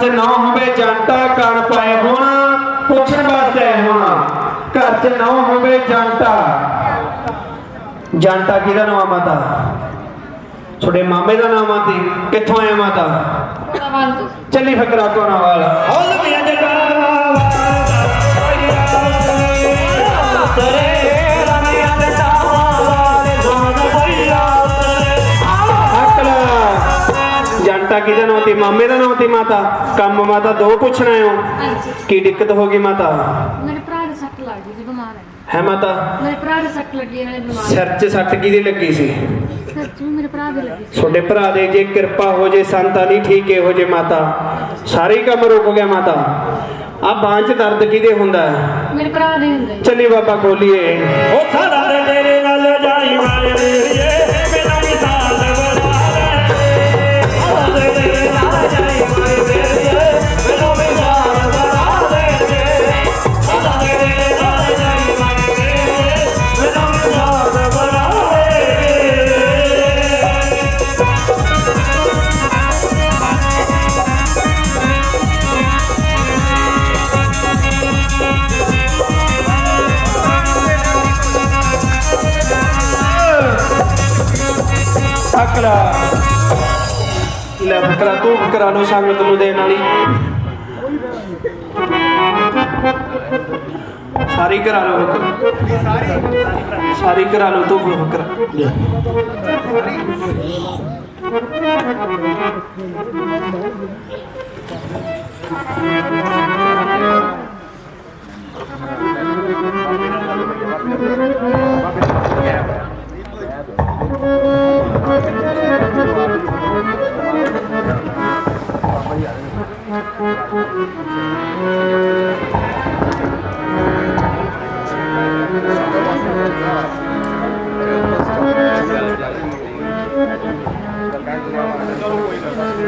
'ਚ ਨਾ ਹੋਵੇ ਜੰਟਾ ਕਣ ਪਾਏ ਹੋਣਾ ਪੁੱਛਣ ਵਾਸਤੇ ਆਏ ਹੋਣਾ ਘਰ 'ਚ ਨਾ ਹੋਵੇ ਜੰਟਾ ਜੰਟਾ ਕਿਹਦਾ ਨਾਮ ਆ ਮਾਤਾ ਤੁਹਾਡੇ ਮਾਮੇ ਦਾ ਨਾਮ ਆ ਤੇ ਕਿੱਥੋਂ ਆਇਆ ਮਾਤਾ ਚੱਲੀ ਫਕਰਾ ਕੋਨਾ ਵਾਲਾ ਹੌਲ ਮੀਆਂ ਜਗਾਵਾ ਅਕਲ ਕਿਹਦਾ ਨਾਮ ਤੇ? ਮਾਮੇ ਦਾ ਨਾਮ ਤੇ ਮਾਤਾ? ਕੰਮ ਮਾਤਾ ਦੋ ਪੁੱਛਣਾ ਹਾਂਜੀ। ਕੀ ਦਿੱਕਤ ਹੋ ਗਈ ਮਾਤਾ? ਮੇਰੇ ਭਰਾ ਦੇ ਸੱਟ ਲੱਗ ਗਈ ਸੀ ਬਿਮਾਰ ਹੈ। ਹੈ ਮਾਤਾ? ਮੇਰੇ ਭਰਾ ਦੇ ਸੱਟ ਲੱਗੀ ਨਾਲੇ ਬਿਮਾਰ ਸਿਰ 'ਚ ਸੱਟ ਕਿਹਦੀ ਲੱਗੀ ਸੀ? ਸੱਚ ਮੇਰੇ ਭਰਾ ਦੇ ਲੱਗੀ ਸੀ। ਤੁਹਾਡੇ ਭਰਾ ਦੇ ਜੇ ਕਿਰਪਾ ਹੋ ਜੇ ਸੰਤਾ ਨਹੀਂ ਠੀਕ ਹੋ ਜੇ ਮਾਤਾ। ਸਾਰੇ ਹੀ ਕੰਮ ਰੁਕ ਗਿਆ ਮਾਤਾ। ਆ ਬਾਂਹ 'ਚ ਦਰਦ ਕਿਹਦੇ ਹੁੰਦਾ? ਹੈ? ਮੇਰੇ ਭਰਾ ਦੇ ਹੁੰਦੇ ਚੱਲੀ ਬਾਬਾ ਖੋਲੀਏ। ਉਹ ਦੇ ਤੇਰੇ ਨਾਲ ਜਾਈ ਵਾਲੇ ਅਕਲਾ ਲੈ ਫਕਰਾ ਤੂੰ ਕਰਾ ਲੋ ਸੰਗਤ ਨੂੰ ਦੇਣ ਵਾਲੀ। ਸਾਰੀ ਕਰਾ ਲੋ ਸਾਰੀ ਕਰਾ ਲੋ ਤੂੰ ਫਕਰਾ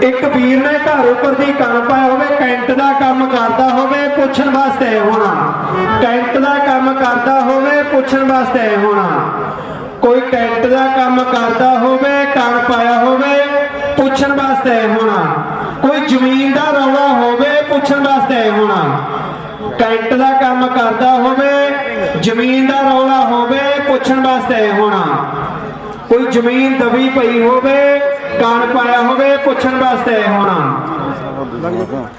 ਇੱਕ ਵੀਰ ਨੇ ਘਰ ਉੱਪਰ ਦੀ ਕਣ ਪਾਇਆ ਹੋਵੇ, ਕੈਂਟ ਦਾ ਕੰਮ ਕਰਦਾ ਹੋਵੇ, ਪੁੱਛਣ ਵਾਸਤੇ ਆਏ ਹੋਣਾ। ਕੈਂਟ ਦਾ ਕੰਮ ਕਰਦਾ ਹੋਵੇ, ਪੁੱਛਣ ਵਾਸਤੇ ਆਏ ਹੋਣਾ। ਕੋਈ ਕੈਂਟ ਦਾ ਕੰਮ ਕਰਦਾ ਹੋਵੇ, ਕਣ ਪਾਇਆ ਹੋਵੇ, ਪੁੱਛਣ ਵਾਸਤੇ ਆਏ ਹੋਣਾ। ਕੋਈ ਜ਼ਮੀਨ ਦਾ ਰੌਲਾ ਹੋਵੇ, ਪੁੱਛਣ ਵਾਸਤੇ ਆਏ ਹੋਣਾ। ਕੈਂਟ ਦਾ ਕੰਮ ਕਰਦਾ ਹੋਵੇ, ਜ਼ਮੀਨ ਦਾ ਰੌਲਾ ਹੋਵੇ, ਪੁੱਛਣ ਵਾਸਤੇ ਆਏ ਹੋਣਾ। ਕੋਈ ਜ਼ਮੀਨ ਦਬੀ ਪਈ ਹੋਵੇ ਕਾਨ ਪਾਇਆ ਹੋਵੇ ਪੁੱਛਣ ਵਾਸਤੇ ਹੋਣਾ।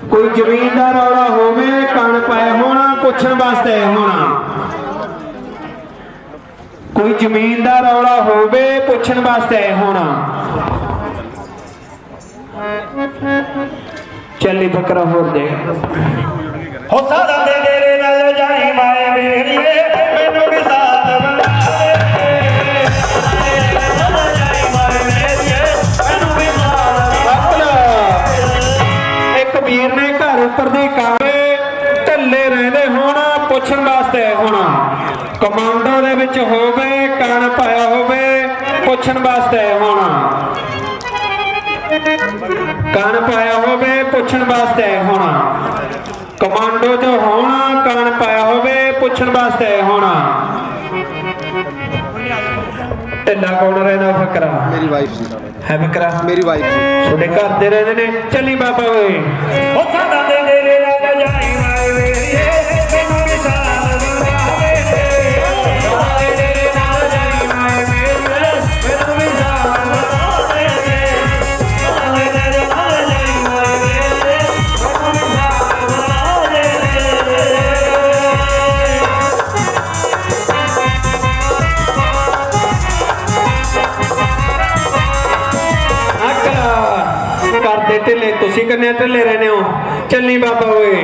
ਕੋਈ ਜ਼ਮੀਨ ਦਾ ਰੌਲਾ ਹੋਵੇ ਕਾਨ ਪਾਇਆ ਹੋਣਾ ਪੁੱਛਣ ਵਾਸਤੇ ਹੋਣਾ। ਕੋਈ ਜ਼ਮੀਨ ਦਾ ਰੌਲਾ ਹੋਵੇ ਪੁੱਛਣ ਵਾਸਤੇ ਹੋਣਾ। ਚੱਲੀ ਬੱਕਰਾ ਹੋਰ ਦੇ। ਹੋ ਸਾਡਾ ਦੇ ਤੇਰੇ ਨਾਲ ਜਾਈ ਮਾਏ ਮੇਰੀਏ ਕਮਾਂਡੋ ਦੇ ਵਿੱਚ ਹੋਵੇ ਕਣ ਪਾਇਆ ਹੋਵੇ ਪੁੱਛਣ ਵਾਸਤੇ ਹੋਣਾ। ਕਣ ਪਾਇਆ ਹੋਵੇ ਪੁੱਛਣ ਵਾਸਤੇ ਹੋਣਾ। ਕਮਾਂਡੋ 'ਚ ਹੋਣਾ ਕਣ ਪਾਇਆ ਹੋਵੇ ਪੁੱਛਣ ਵਾਸਤੇ ਹੋਣਾ। ਢਿੱਲਾ ਕੌਣ ਰਹਿੰਦਾ ਫਕਰਾ? ਮੇਰੀ ਵਾਈਫ ਸੀ। ਹੈ ਫਕਰਾ? ਮੇਰੀ ਵਾਈਫ ਸੀ। ਤੁਹਾਡੇ ਘਰ ਦੇ ਰਹਿੰਦੇ ਨੇ? ਚੱਲੀ ਬਾਬਾ ਓਏ। ਹੋ ਸਾਡਾ ਦੇ। ਚੱਲੀ ਬਾਬਾ ਓਏ।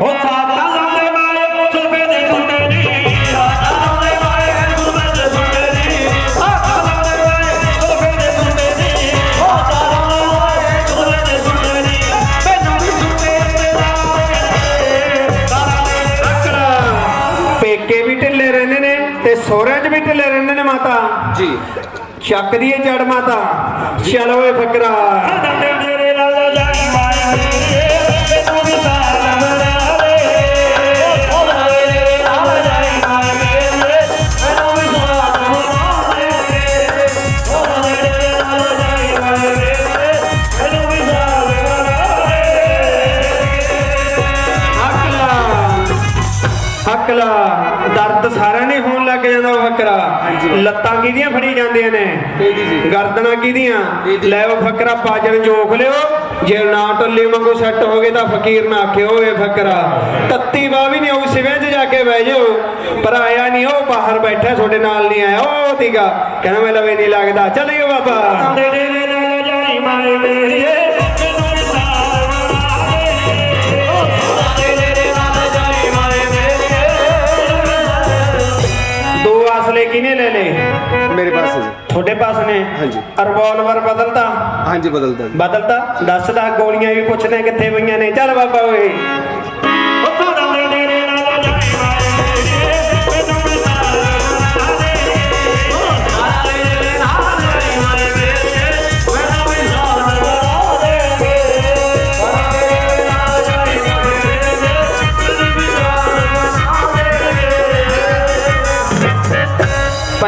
ਉਹ ਸਾਥਾਂ ਲਾਉਂਦੇ ਮਾਏ ਸੁਲਫੇ ਦੇ ਸੁਣਦੇ ਨੀ ਸਾਥਾਂ ਲਾਉਂਦੇ ਮਾਏ ਸੁਲਫੇ ਦੇ ਸੁਣਦੇ ਨੀ ਸਾਥਾਂ ਲਾਉਂਦੇ ਮਾਏ ਸੁਲਫੇ ਦੇ ਸੁਣਦੇ ਨੀ ਉਹ ਸਾਥਾਂ ਲਾਉਂਦੇ ਮਾਏ ਸੁਲਫੇ ਦੇ ਸੁਣਦੇ ਨੀ ਮੈਨੂੰ ਵੀ ਸੁਣਦੇ ਤੇਰਾ ਪੇਕੇ ਵੀ ਢਿੱਲੇ ਰਹਿੰਦੇ ਨੇ ਤੇ ਸਹੁਰਿਆਂ 'ਚ ਵੀ ਢਿੱਲੇ ਰਹਿੰਦੇ ਨੇ ਮਾਤਾ। ਜੀ। ਚੱਕਦੀ ਏ ਜੜ ਮਾਤਾ। ਚਲੋ ਓਏ ਫਕਰਾ। ਅਕਲਾ ਦਰਦ ਸਾਰਿਆਂ ਨੇ ਹੋਣ ਲੱਗ ਜਾਂਦਾ ਉਹ ਫਕਰਾ ਲੱਤਾਂ ਕਿਹਦੀਆਂ ਫੜੀ ਜਾਂਦੀਆਂ ਨੇ? ਗਰਦਨਾਂ ਕਿਹਦੀਆਂ? ਲੈ ਉਹ ਫਕਰਾ ਪਾਜਣ ਜੋਖ ਲਿਓ। ਜੇ ਨਾ ਟੱਲੀ ਵਾਂਗੂ ਸੈੱਟ ਹੋ ਗਏ ਤਾਂ ਫਕੀਰ ਨਾ ਆਖਿਓ ਇਹ ਫਕਰਾ ਤੱਤੀ ਬਾਹ ਵੀ ਨਹੀਂ ਉਹ ਸਿਵੇਂ 'ਚ ਜਾ ਕੇ ਬਹਿ ਜਾਓ। ਪਰ ਆਇਆ ਨਹੀਂ ਉਹ ਬਾਹਰ ਬੈਠਾ ਤੁਹਾਡੇ ਨਾਲ ਨਹੀਂ ਆਇਆ। ਉਹ ਤੀਗਾ। ਕਹਿੰਦਾ ਮੈਂ ਲਵੇ ਨਹੀਂ ਲੱਗਦਾ। ਚੱਲਿਓ ਬਾਬਾ। ਤੇਰੇ ਨਾਲ ਜਾਈ ਮਾਏ ਮੇਰੀਏ। ਕਿਨੇ ਲੈ ਲਏ ਮੇਰੇ ਪਾਸ ਹੈ ਜੀ। ਤੁਹਾਡੇ ਪਾਸ ਨੇ? ਹਾਂਜੀ। ਰਿਵਾਲਵਰ ਬਦਲਤਾ? ਹਾਂਜੀ ਬਦਲਦਾ ਜੀ। ਬਦਲਤਾ? ਦੱਸ ਦਾ ਗੋਲੀਆਂ ਵੀ ਪੁੱਛਦੇ ਕਿੱਥੇ ਪਈਆਂ ਨੇ? ਚੱਲ ਬਾਬਾ ਓਏ।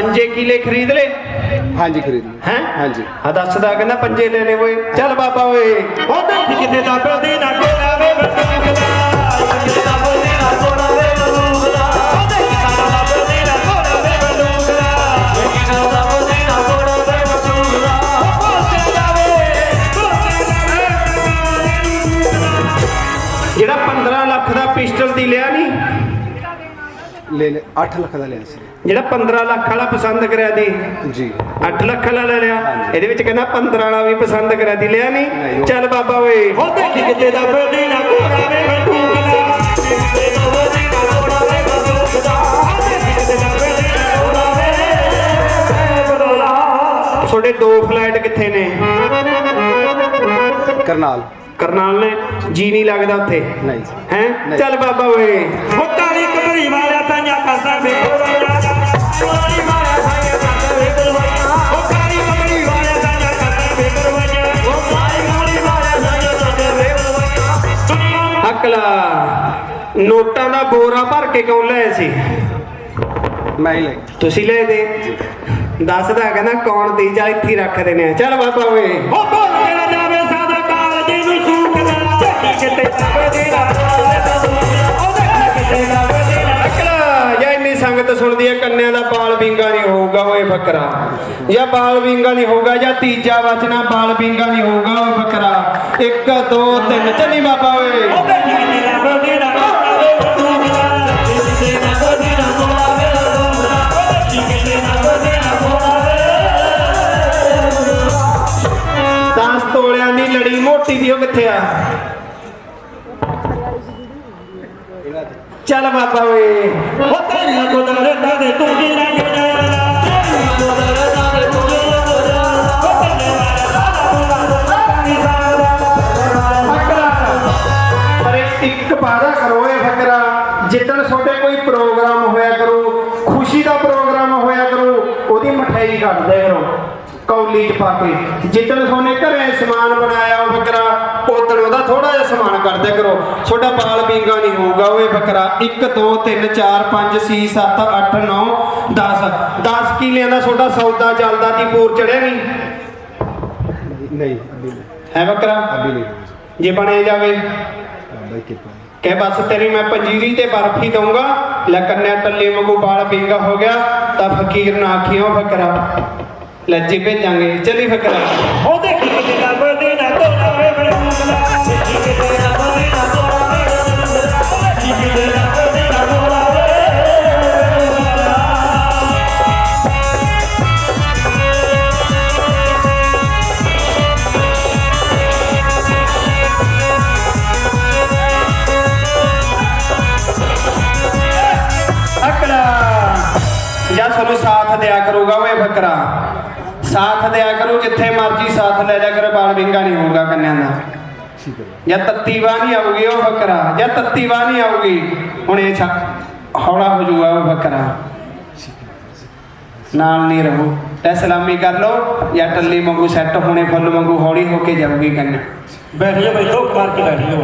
ਪੰਜੇ ਕਿਲੇ ਖਰੀਦ ਲੈ ਹਾਂਜੀ ਖਰੀਦ ਲਈ ਹੈ? ਹਾਂਜੀ। ਆ ਦੱਸਦਾ ਕਹਿੰਦਾ ਪੰਜੇ ਲੈ ਲੈ ਓਏ। ਚੱਲ ਬਾਬਾ ਓਏ। ਉਹ ਦੇਖੀ ਕਿਤੇ ਦਾ ਬਲਦੀ ਨਾ ਕੋਲਾ ਵੇ ਬੰਦੂਕਦਾ ਲੈ ਲੈ 8 ਲੱਖ ਦਾ ਲਿਆ ਸੀ। ਜਿਹੜਾ 15 ਲੱਖ ਵਾਲਾ ਪਸੰਦ ਕਰਿਆ ਦੀ ਜੀ। 8 ਲੱਖ ਵਾਲਾ ਲੈ ਲਿਆ। ਇਹਦੇ ਵਿੱਚ ਕਹਿੰਦਾ 15 ਵਾਲਾ ਵੀ ਪਸੰਦ ਕਰਿਆ ਦੀ ਲਿਆ ਨਹੀਂ? ਚੱਲ ਬਾਬਾ ਓਏ। ਉਹ ਦੇਖੀ ਕਿਤੇ ਦਾ ਨਾ ਵੇ ਕਿਤੇ ਦਾ ਬਲਦੀ ਨਾ ਕੋਲਾ ਵੇ ਬੰਦੂਕਦਾ ਉਹ ਦੇਖੀ ਕਿਤੇ ਦਾ ਬਲਦੀ ਨਾ ਕੋਲਾ ਵੇ ਤੁਹਾਡੇ ਦੋ ਫਲਾਈਟ ਕਿੱਥੇ ਨੇ? ਕਰਨਾਲ। ਕਰਨਾਲ ਨੇ? ਜੀ ਨਹੀਂ ਲੱਗਦਾ ਉੱਥੇ। ਨਹੀਂ। ਹੈ? ਚੱਲ ਬਾਬਾ ਓਏ। ਉਹ ਕਾਲੀ ਕਮਰੀ ਵਾਲਿਆ ਤਾਈਆਂ ਕਰਦਾ ਮਾਰਿਆ ਕਰਦਾ ਉਹ ਕਾਲੀ ਵਾਲਿਆ ਕਰਦਾ ਉਹ ਵਾਲਿਆ ਕਰਦਾ ਅਕਲਾ ਨੋਟਾਂ ਦਾ ਬੋਰਾ ਭਰ ਕੇ ਕਿਉਂ ਲਿਆਏ ਸੀ? ਮੈਂ ਹੀ ਲੈ। ਤੁਸੀਂ ਲੈ ਦੇ। ਦੱਸਦਾ ਕਹਿੰਦਾ ਕੌਣ ਦੀ ਜਾ ਇੱਥੇ ਹੀ ਰੱਖ ਦੇਣੇ ਆ। ਚੱਲ ਬਾਬਾ ਓਏ। ਉਹ ਬੋਲ ਕੇ ਨਾ ਜਾਵੇ ਸਾਦਾ ਕਾਲ ਜੀ ਨੂੰ। ਸੂਕਦਾ ਦੇਖੀ ਕਿਤੇ ਸੰਗਤ ਸੁਣਦੀ ਹੈ, ਕੰਨਿਆਂ ਦਾ ਬਾਲ ਵਿੰਗਾ ਨਹੀਂ ਹੋਊਗਾ, ਓਏ ਬੱਕਰਾ। ਜਾਂ ਬਾਲ ਵਿੰਗਾ ਨਹੀਂ ਹੋਊਗਾ, ਜਾਂ ਤੀਜਾ ਵਚਨਾ ਬਾਲ ਵਿੰਗਾ ਨਹੀਂ ਹੋਊਗਾ, ਓਏ ਬੱਕਰਾ। 1 2 3 ਚੱਲੀ ਬਾਬਾ ਓਏ। ਉਹ ਦੀ ਰਾਤ ਕਿਤੇ ਜਾਵੇ ਦੀ ਰਾਤ ਉਹ ਦੇਖੀ ਕਿਤੇ ਜਾਵੇ ਦੀ ਰਾਤ 10 ਤੋਲਿਆਂ ਦੀ ਲੜੀ, ਮੋਟੀ ਦੀ ਉਹ ਕਿੱਥੇ ਆ? ਚੱਲ ਬਾਬਾ ਓਏ। ਇਹ ਵਾਦਾ ਕਰੋ ਇਹ ਫਕਰਾ। ਜਿੱਦਣ ਤੁਹਾਡੇ ਕੋਈ ਪ੍ਰੋਗਰਾਮ ਹੋਇਆ ਕਰੂ ਖੁਸ਼ੀ ਦਾ ਪ੍ਰੋਗਰਾਮ ਹੋਇਆ ਕਰੂ ਉਹਦੀ ਮਠਿਆਈ ਕੱਢਦੇ ਕਰੋ ਕੌਲੀ ਚ ਪਾ ਕੇ। ਜਿੱਦਣ ਤੁਹਾਨੇ ਘਰੇ ਸਮਾਨ ਬਣਾਇਆ ਉਹ ਫਕਰਾ ਉਦੋਂ ਉਹਦਾ ਥੋੜਾ ਜਿਹਾ ਸਮਾਨ ਕਰਦੇ ਕਰੋ। ਤੁਹਾਡਾ ਬਾਲ ਬੀਂਗਾ ਨਹੀਂ ਹੋਊਗਾ ਓਏ ਫਕਰਾ। 1 2 3 4 5 6 7 8 9 10 10 ਕਿਲਿਆਂ ਦਾ ਤੁਹਾਡਾ ਸੌਦਾ ਚੱਲਦਾ ਤੀ ਪੂਰ ਚੜਿਆ ਨਹੀਂ? ਨਹੀਂ ਹੈ ਫਕਰਾ? ਅਭੀ ਨਹੀਂ। ਜੇ ਬਣੇ ਜਾਵੇ। ਹੀ ਕਿਰਪਾ ਕਿ ਬਸ ਤੇਰੀ ਮੈਂ ਪੰਜੀਰੀ ਤੇ ਬਰਫੀ ਦਊਂਗਾ, ਲੈ ਕੰਨਿਆ ਟੱਲੇ ਵਾਂਗੂ ਬਾਲ ਪਿੰਗਾ ਹੋ ਗਿਆ, ਤਾਂ ਫਕੀਰ ਨਾ ਆਖਿਓ ਫਕਰਾ। ਲੈ ਜੀ ਭੇਜਾਂਗੇ, ਚਲੀ ਫਕਰਾ। ਉਹ ਦੇਖੀ ਕਿਤੇ ਰੱਬ ਦੇ ਨਾ ਤੋੜਾ ਵੇ ਬੜੂੰਗਲਾ ਦੇਖੀ ਦਿਆ ਕਰੂਗਾ ਓਏ ਫਕਰਾ ਸਾਥ ਦਿਆ ਕਰੂ ਜਿੱਥੇ ਮਰਜ਼ੀ ਸਾਥ ਲੈ ਜਾ ਕਰ ਬਾਲ ਵਿੰਗਾ ਨਹੀਂ ਹੋਊਗਾ ਕੰਨਿਆਂ ਦਾ। ਜਾਂ ਤੱਤੀ ਬਾਹ ਨਹੀਂ ਆਊਗੀ ਉਹ ਫਕਰਾ ਜਾਂ ਤੱਤੀ ਬਾਹ ਨਹੀਂ ਆਊਗੀ। ਹੁਣ ਇਹ ਛਾ ਹੌਲਾ ਹੋ ਜਾਊਗਾ ਉਹ ਫਕਰਾ ਨਾਲ ਨਹੀਂ ਰਹੋ। ਤੇ ਸਲਾਮੀ ਕਰ ਲਓ ਜਾਂ ਟੱਲੀ ਵਾਂਗੂ ਸੈੱਟ ਹੋਣੇ ਫੁੱਲ ਵਾਂਗੂ ਹੌਲੀ ਹੋ ਕੇ ਜਾਊਗੀ ਕੰਨਿਆ ਬੈਠ ਜਾ ਬਈ ਲੋਕ ਮਾਰ ਕੇ ਬੈਠ ਜਾ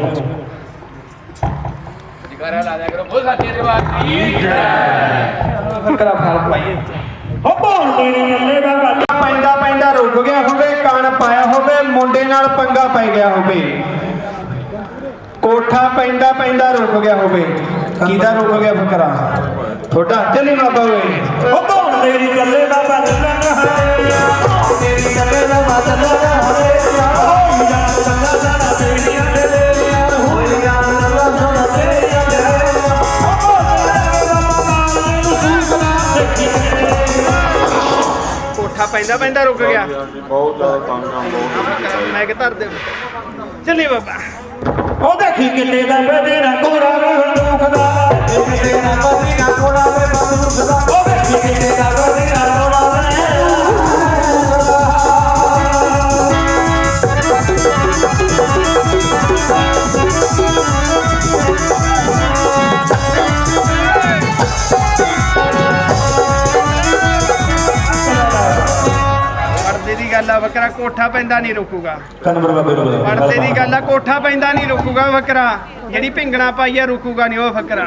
ਫਕਰਾ ਫਲ ਪਾਈਏ ਹੋ ਬੋਲ ਤੇਰੇ ਨੱਲੇ ਬਾਬਾ ਪੈਂਦਾ ਪੈਂਦਾ ਰੁਕ ਗਿਆ ਹੋਵੇ ਕਣ ਪਾਇਆ ਹੋਵੇ ਮੁੰਡੇ ਨਾਲ ਪੰਗਾ ਪੈ ਗਿਆ ਹੋਵੇ। ਕੋਠਾ ਪੈਂਦਾ ਪੈਂਦਾ ਰੁਕ ਗਿਆ ਹੋਵੇ। ਕਿਹਦਾ ਰੁਕ ਗਿਆ ਬੱਕਰਾ ਤੁਹਾਡਾ ਚੱਲੀ ਬਾਬਾ ਓਏ। ਉਹ ਕੌਣ ਤੇਰੀ ਗੱਲੇ ਦਾ ਹੈ ਤੇਰੀ ਗੱਲੇ ਦਾ ਬਦਲਣ ਹੈ ਹੋਈ ਜਾ ਸੰਗਾ ਸਾਡਾ ਤੇਰੀਆਂ ਪੈਂਦਾ ਪੈਂਦਾ ਰੁਕ ਗਿਆ। ਬਹੁਤ ਜ਼ਿਆਦਾ ਤੰਗ ਆ ਬਹੁਤ ਮੈਂ ਕਿ ਧਰ ਦੇ। ਚੱਲੀ ਬਾਬਾ। ਉਹ ਦੇਖੀ ਕਿਤੇ ਦਾ ਬਦੇਰਾ ਕੋੜਾ ਵੇ ਦੁਖਦਾ ਕਿਤੇ ਦਾ ਬਦੇਰਾ ਕੋੜਾ ਵੇ ਦੁਖਦਾ ਉਹ ਦੇਖੀ ਕਿਤੇ ਦਾ। ਬਦੇਰਾ ਕੋੜਾ ਪੈਂਦਾ ਨਹੀਂ ਰੁਕੂਗਾ। ਕਨਵਰ ਦੀ ਗੱਲ ਆ ਕੋਠਾ ਪੈਂਦਾ ਨਹੀਂ ਰੁਕੂਗਾ ਫਕਰਾ ਜਿਹੜੀ ਪਿੰਗਣਾ ਪਾਈ ਆ ਰੁਕੂਗਾ ਨਹੀਂ ਉਹ ਫਕਰਾ